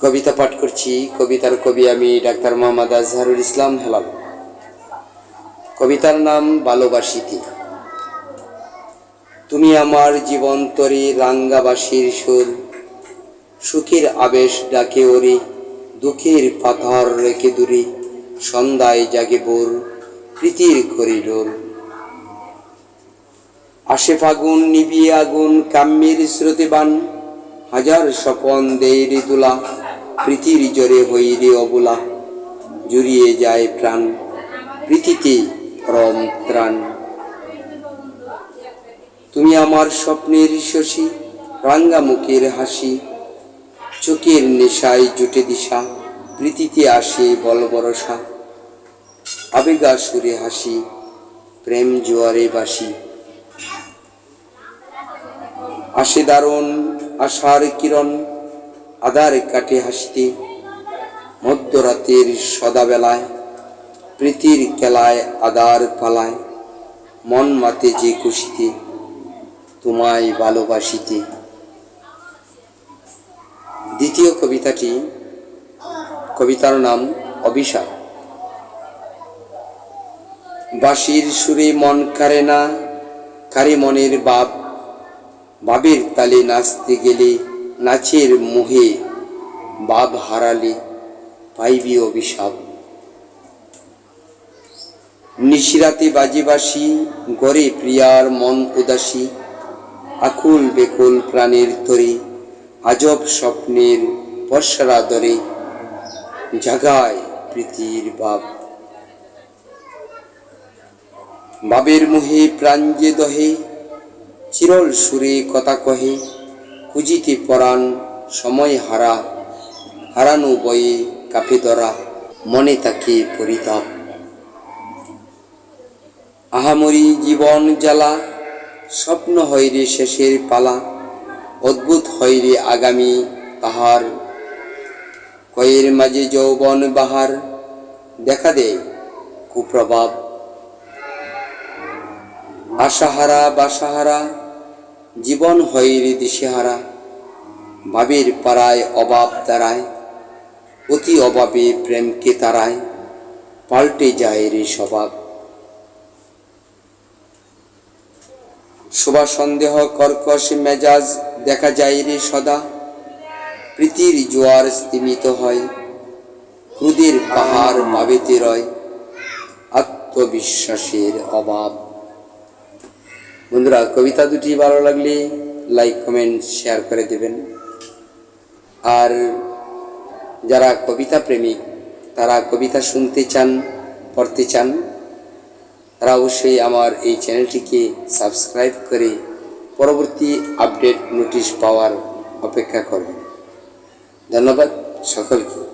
কবিতা পাঠ করছি। কবিতার কবি আমি ডাক্তার মোহাম্মদ আজহারুল ইসলাম হেলাল। কবিতার নাম ভালোবাসিতি তুমি আমার জীবন্তরে রাঙ্গাবাসীর সুর, সুখের আবেশ ডাকে ওরি, দুঃখের পাথর রেখে দূরে, সন্ধ্যায় জাগে বোর, প্রীতির করিডোর। আসে ফাগুন, নিবিয়ে আগুন, কাম্যের স্রোতে-বান হাজার স্বপন দেয় দোলা। প্রীতির জোরে হই রে অবলা, জুড়িয়ে যায় প্রাণ, প্রীতিতে রম ত্রাণ। তুমি আমার স্বপ্নের শশী রাঙ্গা মুখের হাসি, চোখের নেশায় জুটে দিশা, প্রীতিতে আসে বল বরসা আবেগা সুরে হাসি, প্রেম জোয়ারে বাসি। আসে দারুণ আশার কিরণ আধার কাটে হাসিতে, মধ্যরাতের সদাবেলায়, প্রীতির খেলায় আদার পালায়, মন মাতে যে খুশিতে তোমায় ভালোবাসিতে। দ্বিতীয় কবিতাটি, কবিতার নাম অভিশাপ। বাঁশির সুরে মন কারে না কারে মনের বাপ, বাবের তালে নাচতে গেলে নাচের মোহে বাব হারালে পাইবি অভিশাপ। নিশিরাতে বাজে বাসি গড়ে প্রিয়ার মন উদাসী, আকুল বেকুল প্রাণের তরে, আজব স্বপ্নের বর্ষারা দরে জাগায় প্রীতির বাপ বাবের মুহে প্রাণ যে দহে, চিরল সুরে কথা কহে খুঁজিতে পরাণ সময় হারা, হারানো বয়ে ধরা, মনে তাকে পরিতাপ। আহামরি জীবন জ্বালা, স্বপ্ন হইরে শেষের পালা, অদ্ভুত হইরে আগামী তাহার। কয়ের মাঝে যৌবন বাহার, দেখা দেয় কুপ্রভাব। আশাহারা বাসাহারা জীবন হইরে দিশেহারা। ভাবের পাড়ায় অভাব দাঁড়ায় অতি অভাবে প্রেমকে তারায়, পাল্টে যায় রে স্বভাব। শোভা সন্দেহ, কর্কশ মেজাজ দেখা যায় রে সদা। প্রীতির জোয়ার স্তিমিত হয় ক্রুদের পাহাড় পাবেতে রয়। আত্মবিশ্বাসের অভাব। বন্ধুরা, কবিতা দুটি ভালো লাগলে লাইক কমেন্ট শেয়ার করে দেবেন। আর যারা কবিতা প্রেমিক, তারা কবিতা শুনতে চান, পড়তে চান, তারা অবশ্যই আমার এই চ্যানেলটিকে সাবস্ক্রাইব করে পরবর্তী আপডেট নোটিশ পাওয়ার অপেক্ষা করবেন। ধন্যবাদ সকলকে।